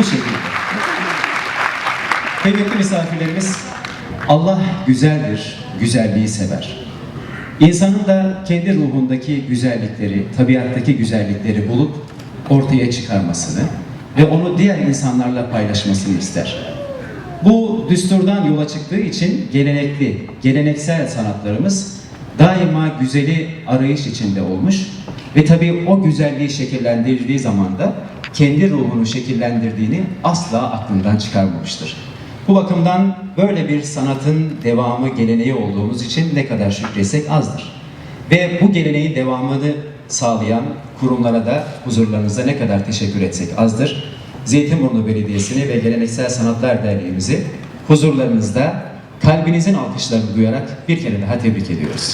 Bu şekilde. Kıymetli misafirlerimiz, Allah güzeldir, güzelliği sever. İnsanın da kendi ruhundaki güzellikleri, tabiattaki güzellikleri bulup ortaya çıkarmasını ve onu diğer insanlarla paylaşmasını ister. Bu düsturdan yola çıktığı için gelenekli, geleneksel sanatlarımız daima güzeli arayış içinde olmuş ve tabii o güzelliği şekillendirdiği zaman da kendi ruhunu şekillendirdiğini asla aklından çıkarmamıştır. Bu bakımdan böyle bir sanatın devamı geleneği olduğumuz için ne kadar şükretsek azdır. Ve bu geleneğin devamını sağlayan kurumlara da huzurlarınızda ne kadar teşekkür etsek azdır. Zeytinburnu Belediyesi'ni ve Geleneksel Sanatlar Derneğimizi huzurlarınızda kalbinizin alkışlarını duyarak bir kere daha tebrik ediyoruz.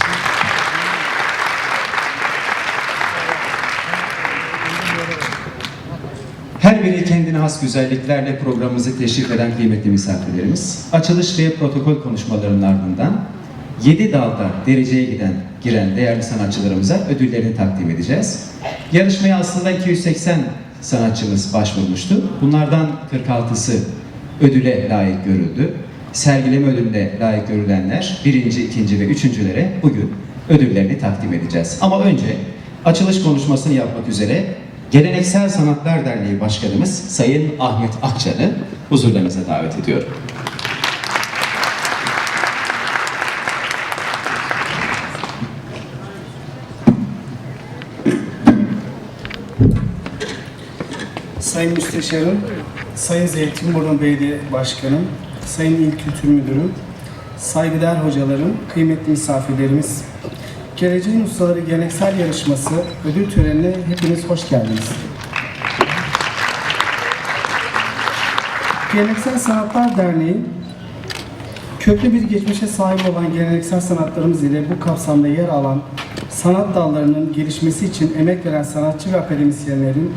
Has güzelliklerle programımızı teşrif eden kıymetli misafirlerimiz, açılış ve protokol konuşmalarının ardından 7 dalda dereceye giden giren değerli sanatçılarımıza ödüllerini takdim edeceğiz. Yarışmaya aslında 280 sanatçımız başvurmuştu. Bunlardan 46'sı ödüle layık görüldü. Sergileme ödülüne layık görülenler birinci, ikinci ve üçüncülere bugün ödüllerini takdim edeceğiz. Ama önce açılış konuşmasını yapmak üzere Geleneksel Sanatlar Derneği Başkanımız Sayın Ahmet Akçan'ı huzurlarınıza davet ediyorum. Sayın Müsteşarım, Sayın Zeytinburnu Belediye Başkanım, Sayın İl Kültür Müdürüm, saygıdeğer hocalarım, kıymetli misafirlerimiz, Geleceğin Ustaları Geleneksel Yarışması ödül törenine hepiniz hoş geldiniz. Geleneksel Sanatlar Derneği, köklü bir geçmişe sahip olan geleneksel sanatlarımız ile bu kapsamda yer alan sanat dallarının gelişmesi için emek veren sanatçı ve akademisyenlerin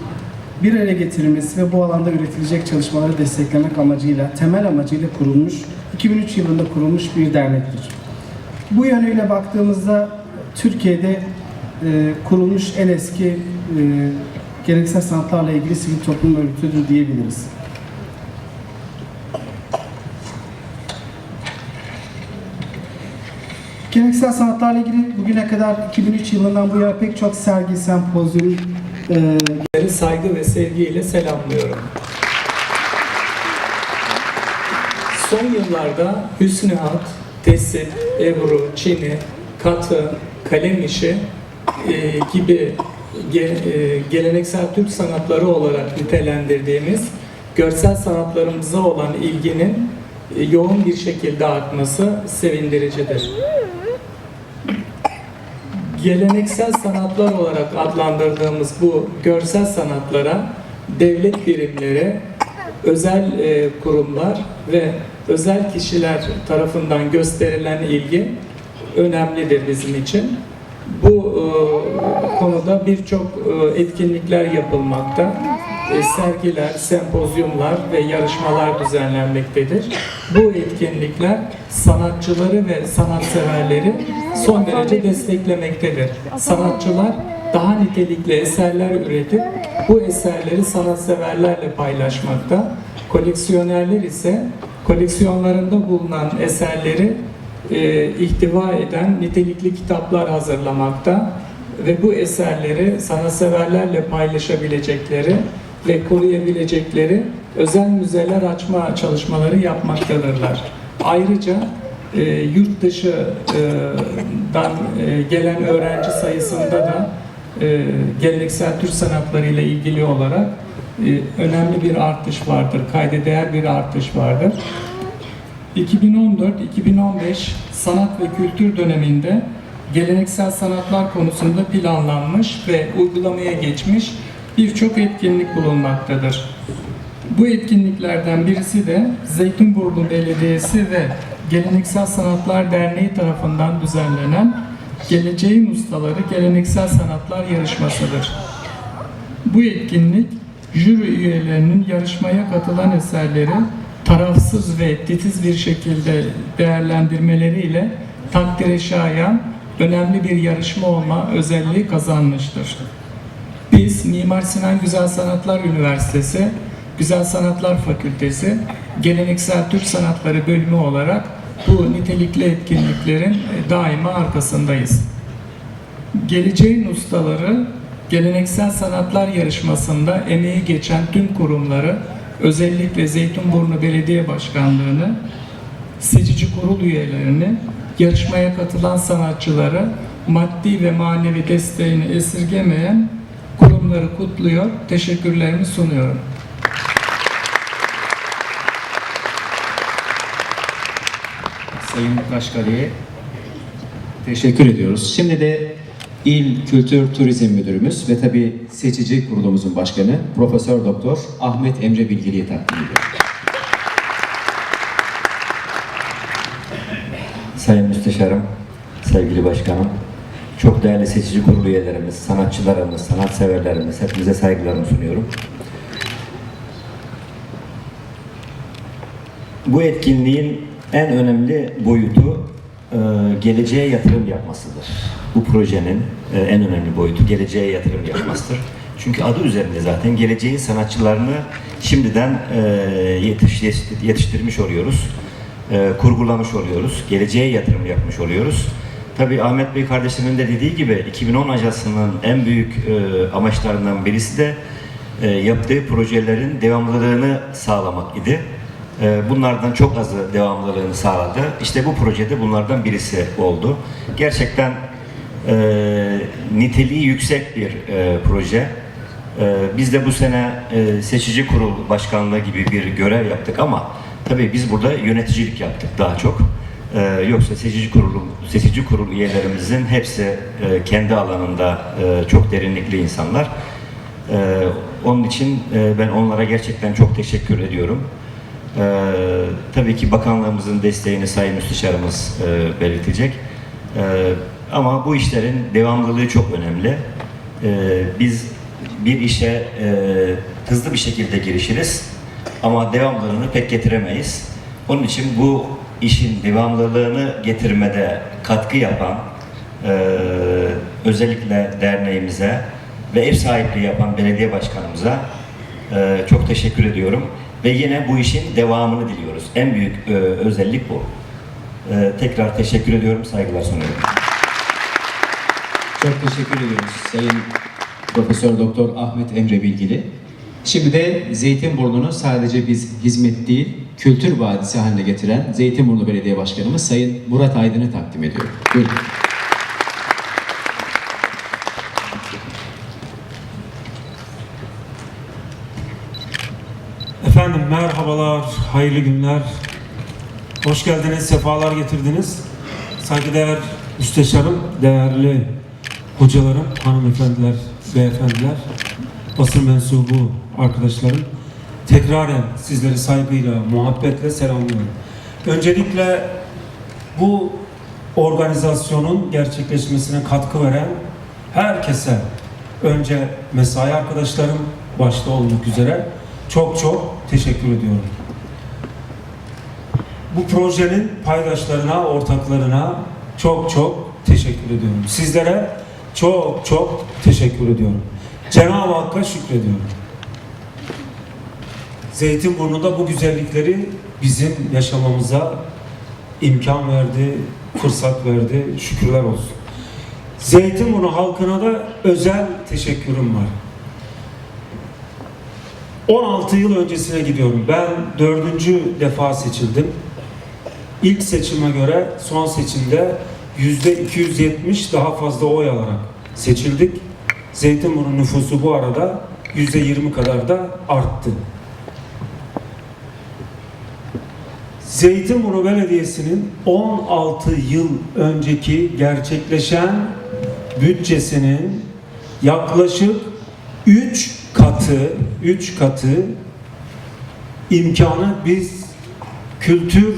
bir araya getirilmesi ve bu alanda üretilecek çalışmaları desteklemek amacıyla, temel amacıyla kurulmuş, 2003 yılında kurulmuş bir dernektir. Bu yönüyle baktığımızda Türkiye'de e, kurulmuş en eski e, geleneksel sanatlarla ilgili sivil toplum örgütüdür diyebiliriz. Geleneksel sanatlarla ilgili bugüne kadar 2003 yılından bu yana pek çok sergi, sempozyum, e, saygı ve sevgiyle selamlıyorum. Son yıllarda Hüsnü Hat, Tesip, Ebru, Çini, Katı, Kalem işi e, gibi ge- e, geleneksel Türk sanatları olarak nitelendirdiğimiz görsel sanatlarımıza olan ilginin e, yoğun bir şekilde artması sevindiricidir. Geleneksel sanatlar olarak adlandırdığımız bu görsel sanatlara devlet birimleri, özel e, kurumlar ve özel kişiler tarafından gösterilen ilgi önemlidir bizim için. Bu e, konuda birçok e, etkinlikler yapılmakta. E, sergiler, sempozyumlar ve yarışmalar düzenlenmektedir. Bu etkinlikler sanatçıları ve sanatseverleri son derece desteklemektedir. Sanatçılar daha nitelikli eserler üretip bu eserleri sanatseverlerle paylaşmakta. Koleksiyonerler ise koleksiyonlarında bulunan eserleri e, ihtiva eden nitelikli kitaplar hazırlamakta ve bu eserleri sanatseverlerle paylaşabilecekleri ve koruyabilecekleri özel müzeler açma çalışmaları yapmaktadırlar. Ayrıca e, yurt dışından e, gelen öğrenci sayısında da e, geleneksel Türk sanatları ile ilgili olarak e, önemli bir artış vardır, kayda bir artış vardır. 2014-2015 sanat ve kültür döneminde geleneksel sanatlar konusunda planlanmış ve uygulamaya geçmiş birçok etkinlik bulunmaktadır. Bu etkinliklerden birisi de Zeytinburnu Belediyesi ve Geleneksel Sanatlar Derneği tarafından düzenlenen Geleceğin Ustaları Geleneksel Sanatlar Yarışmasıdır. Bu etkinlik jüri üyelerinin yarışmaya katılan eserleri tarafsız ve titiz bir şekilde değerlendirmeleriyle takdire şayan önemli bir yarışma olma özelliği kazanmıştır. Biz Mimar Sinan Güzel Sanatlar Üniversitesi Güzel Sanatlar Fakültesi Geleneksel Türk Sanatları bölümü olarak bu nitelikli etkinliklerin e, daima arkasındayız. Geleceğin ustaları geleneksel sanatlar yarışmasında emeği geçen tüm kurumları özellikle Zeytinburnu Belediye Başkanlığı'nı seçici kurul üyelerini, yarışmaya katılan sanatçıları maddi ve manevi desteğini esirgemeyen kurumları kutluyor, teşekkürlerimi sunuyorum. Sayın Kaşgari'ye teşekkür ediyoruz. Şimdi de İl Kültür Turizm Müdürümüz ve tabi seçici kurulumuzun başkanı Profesör Doktor Ahmet Emre Bilgili'yi takdim ediyoruz. Sayın Müsteşarım, sevgili başkanım, çok değerli seçici kurulu üyelerimiz, sanatçılarımız, sanatseverlerimiz, hepinize saygılarımı sunuyorum. Bu etkinliğin en önemli boyutu e, geleceğe yatırım yapmasıdır. Bu projenin e, en önemli boyutu geleceğe yatırım yapmasıdır. Çünkü adı üzerinde zaten geleceğin sanatçılarını şimdiden e, yetiş, yetiştirmiş oluyoruz e, kurgulamış oluyoruz. Geleceğe yatırım yapmış oluyoruz. Tabii Ahmet Bey kardeşimin de dediği gibi 2010 Ajansı'nın en büyük e, amaçlarından birisi de e, yaptığı projelerin devamlılığını sağlamak idi. E, bunlardan çok azı devamlılığını sağladı. İşte bu projede bunlardan birisi oldu. Gerçekten e, niteliği yüksek bir e, proje. Ee, Biz de bu sene e, seçici kurul başkanlığı gibi bir görev yaptık ama tabii biz burada yöneticilik yaptık daha çok. Ee, Yoksa seçici kurulu seçici kurul üyelerimizin hepsi e, kendi alanında e, çok derinlikli insanlar. Ee, Onun için e, ben onlara gerçekten çok teşekkür ediyorum. Ee, tabii ki bakanlığımızın desteğini Sayın Müsteşarımız e, belirtecek. Ee, ama bu işlerin devamlılığı çok önemli. Ee, biz bir işe e, hızlı bir şekilde girişiriz ama devamlılığını pek getiremeyiz. Onun için bu işin devamlılığını getirmede katkı yapan e, özellikle derneğimize ve ev sahipliği yapan belediye başkanımıza e, çok teşekkür ediyorum. Ve yine bu işin devamını diliyoruz. En büyük e, özellik bu. E, tekrar teşekkür ediyorum, saygılar sunuyorum. Çok teşekkür ediyoruz Sayın Profesör Doktor Ahmet Emre Bilgili. Şimdi de Zeytinburnu'nu sadece biz hizmet değil, kültür vadisi haline getiren Zeytinburnu Belediye Başkanımız Sayın Murat Aydın'ı takdim ediyorum. Buyurun. Efendim merhabalar, hayırlı günler. Hoş geldiniz, sefalar getirdiniz. Saygıdeğer müsteşarım, değerli hocalarım, hanımefendiler, beyefendiler, basın mensubu arkadaşlarım. Tekraren sizleri saygıyla, muhabbetle selamlıyorum. Öncelikle bu organizasyonun gerçekleşmesine katkı veren herkese, önce mesai arkadaşlarım başta olmak üzere çok çok teşekkür ediyorum. Bu projenin paydaşlarına, ortaklarına çok çok teşekkür ediyorum. Sizlere çok çok teşekkür ediyorum. Cenab-ı Hakk'a şükrediyorum. Zeytinburnu'nda bu güzellikleri bizim yaşamamıza imkan verdi, fırsat verdi. Şükürler olsun. Zeytinburnu halkına da özel teşekkürüm var. 16 yıl öncesine gidiyorum. Ben dördüncü defa seçildim. İlk seçime göre son seçimde yüzde 270 daha fazla oy alarak seçildik. Zeytinburnu nüfusu bu arada yüzde 20 kadar da arttı. Zeytinburnu Belediyesi'nin 16 yıl önceki gerçekleşen bütçesinin yaklaşık 3 katı 3 katı imkanı biz kültür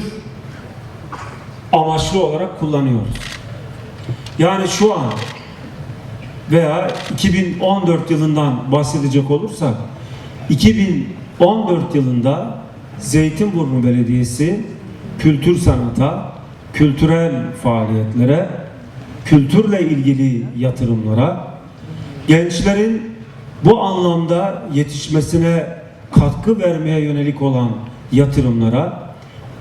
amaçlı olarak kullanıyoruz. Yani şu an veya 2014 yılından bahsedecek olursak 2014 yılında Zeytinburnu Belediyesi kültür sanata, kültürel faaliyetlere, kültürle ilgili yatırımlara, gençlerin bu anlamda yetişmesine katkı vermeye yönelik olan yatırımlara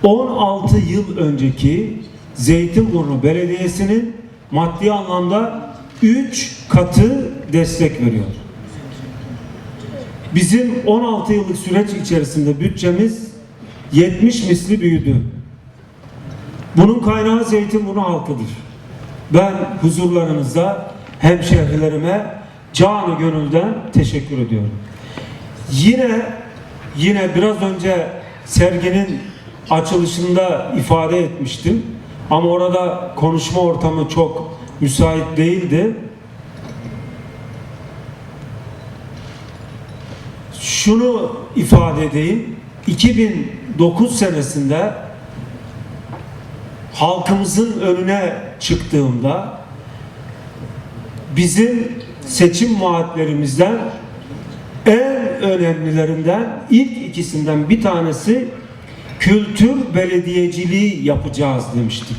16 yıl önceki Zeytinburnu Belediyesi'nin maddi anlamda 3 katı destek veriyor. Bizim 16 yıllık süreç içerisinde bütçemiz 70 misli büyüdü. Bunun kaynağı Zeytinburnu halkıdır. Ben huzurlarınızda hemşehrilerime canı gönülden teşekkür ediyorum. Yine yine biraz önce serginin açılışında ifade etmiştim. Ama orada konuşma ortamı çok müsait değildi. Şunu ifade edeyim. 2009 senesinde halkımızın önüne çıktığımda bizim seçim vaatlerimizden en önemlilerinden ilk ikisinden bir tanesi kültür belediyeciliği yapacağız demiştik.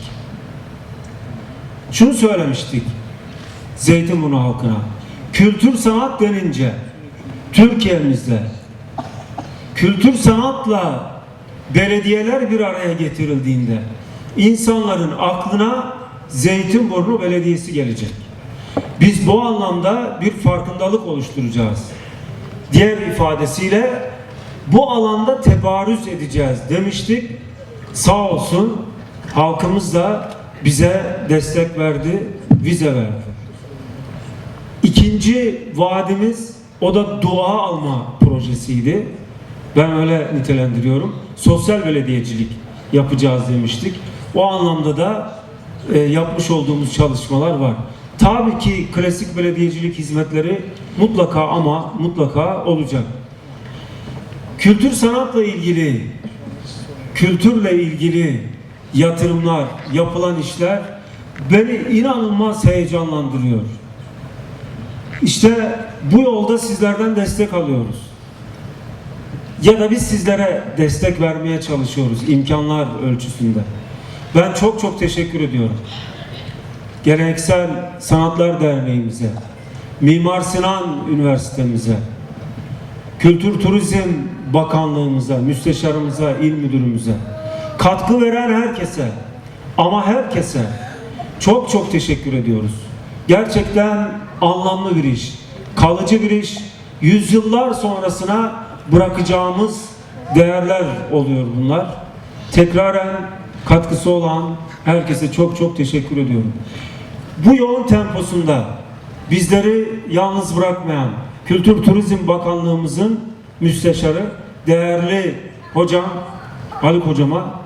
Şunu söylemiştik Zeytinburnu halkına. Kültür sanat denince Türkiye'mizde kültür sanatla belediyeler bir araya getirildiğinde insanların aklına Zeytinburnu Belediyesi gelecek. Biz bu anlamda bir farkındalık oluşturacağız. Diğer ifadesiyle bu alanda tebarüz edeceğiz demiştik. Sağ olsun halkımız da bize destek verdi, vize verdi. İkinci vaadimiz o da dua alma projesiydi. Ben öyle nitelendiriyorum. Sosyal belediyecilik yapacağız demiştik. O anlamda da e, yapmış olduğumuz çalışmalar var. Tabii ki klasik belediyecilik hizmetleri mutlaka ama mutlaka olacak. Kültür sanatla ilgili, kültürle ilgili yatırımlar, yapılan işler beni inanılmaz heyecanlandırıyor. İşte bu yolda sizlerden destek alıyoruz. Ya da biz sizlere destek vermeye çalışıyoruz imkanlar ölçüsünde. Ben çok çok teşekkür ediyorum. Geleneksel Sanatlar Derneğimize, Mimar Sinan Üniversitemize, Kültür Turizm Bakanlığımıza, müsteşarımıza, il müdürümüze, katkı veren herkese ama herkese çok çok teşekkür ediyoruz. Gerçekten anlamlı bir iş, kalıcı bir iş, yüzyıllar sonrasına bırakacağımız değerler oluyor bunlar. Tekraren katkısı olan herkese çok çok teşekkür ediyorum. Bu yoğun temposunda bizleri yalnız bırakmayan Kültür Turizm Bakanlığımızın müsteşarı değerli hocam Haluk hocama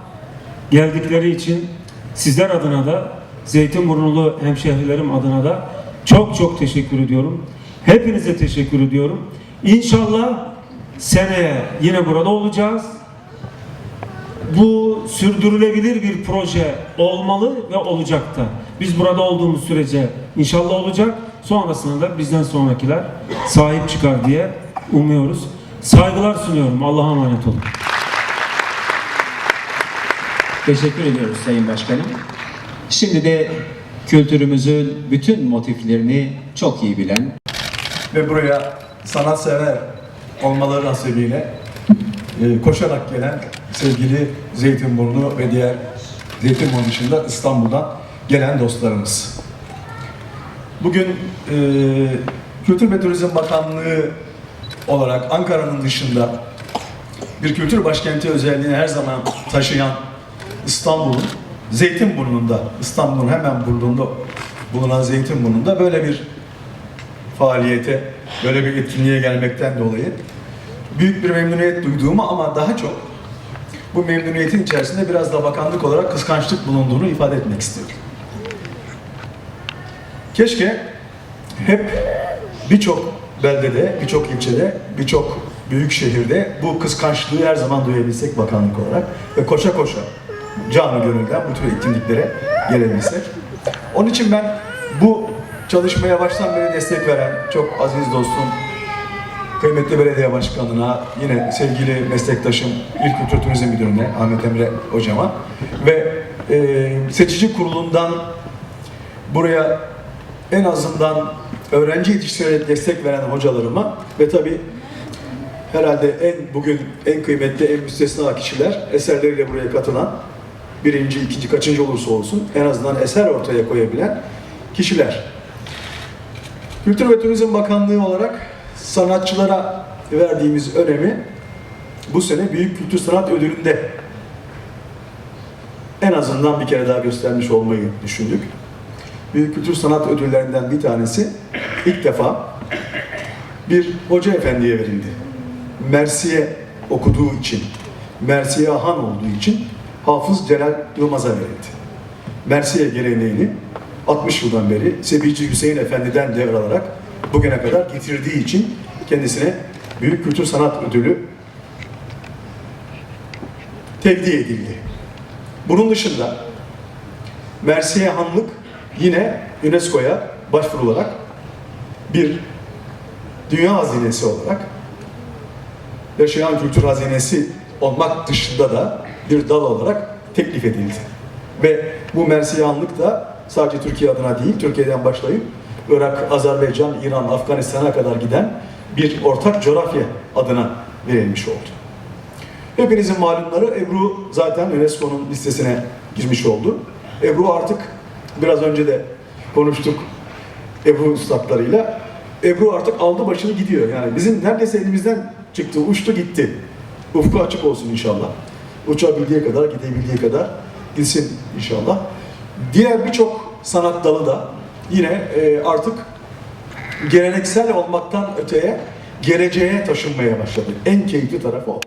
geldikleri için sizler adına da Zeytinburnulu hemşehrilerim adına da çok çok teşekkür ediyorum. Hepinize teşekkür ediyorum. İnşallah seneye yine burada olacağız. Bu sürdürülebilir bir proje olmalı ve olacak da. Biz burada olduğumuz sürece inşallah olacak. Sonrasında da bizden sonrakiler sahip çıkar diye umuyoruz. Saygılar sunuyorum. Allah'a emanet olun. Teşekkür ediyoruz Sayın Başkanım. Şimdi de kültürümüzün bütün motiflerini çok iyi bilen ve buraya sanatsever olmaları nasibiyle e, koşarak gelen sevgili Zeytinburnu ve diğer Zeytinburnu dışında İstanbul'dan gelen dostlarımız. Bugün e, Kültür ve Turizm Bakanlığı olarak Ankara'nın dışında bir kültür başkenti özelliğini her zaman taşıyan İstanbul'un Zeytinburnu'nda, İstanbul'un hemen burnunda bulunan Zeytinburnu'nda böyle bir faaliyete, böyle bir etkinliğe gelmekten dolayı büyük bir memnuniyet duyduğumu ama daha çok bu memnuniyetin içerisinde biraz da bakanlık olarak kıskançlık bulunduğunu ifade etmek istiyorum. Keşke hep birçok beldede, birçok ilçede, birçok büyük şehirde bu kıskançlığı her zaman duyabilsek bakanlık olarak ve koşa koşa canı gönülden bu tür etkinliklere gelebilsek. Onun için ben bu çalışmaya baştan beri destek veren çok aziz dostum, kıymetli belediye başkanına, yine sevgili meslektaşım İl Kültür Turizm Müdürüne, Ahmet Emre hocama ve e, seçici kurulundan buraya en azından öğrenci yetiştirerek destek veren hocalarıma ve tabii herhalde en bugün en kıymetli, en müstesna kişiler eserleriyle buraya katılan birinci, ikinci, kaçıncı olursa olsun en azından eser ortaya koyabilen kişiler. Kültür ve Turizm Bakanlığı olarak sanatçılara verdiğimiz önemi bu sene Büyük Kültür Sanat Ödülü'nde en azından bir kere daha göstermiş olmayı düşündük. Büyük Kültür Sanat Ödüllerinden bir tanesi ilk defa bir hoca efendiye verildi. Mersiye okuduğu için, Mersiye Han olduğu için Hafız Celal Yılmaz'a verildi. Mersiye geleneğini 60 yıldan beri Sebici Hüseyin Efendi'den devralarak bugüne kadar getirdiği için kendisine Büyük Kültür Sanat Ödülü tevdi edildi. Bunun dışında Mersiye Hanlık yine UNESCO'ya başvurularak bir dünya hazinesi olarak yaşayan kültür hazinesi olmak dışında da bir dal olarak teklif edildi. Ve bu Mersiyanlık da sadece Türkiye adına değil, Türkiye'den başlayıp Irak, Azerbaycan, İran, Afganistan'a kadar giden bir ortak coğrafya adına verilmiş oldu. Hepinizin malumları Ebru zaten UNESCO'nun listesine girmiş oldu. Ebru artık biraz önce de konuştuk Ebru üstadlarıyla. Ebru artık aldı başını gidiyor. Yani bizim neredeyse elimizden çıktı, uçtu gitti. Ufku açık olsun inşallah. Uçabildiği kadar, gidebildiği kadar gitsin inşallah. Diğer birçok sanat dalı da yine e, artık geleneksel olmaktan öteye geleceğe taşınmaya başladı. En keyifli tarafı o.